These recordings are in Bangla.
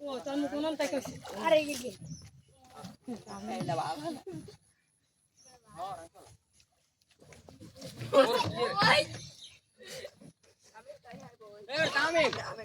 ও তোর মুখ মন তাই আরে গিয়ে ওনে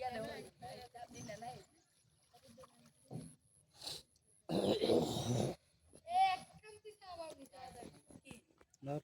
yellow.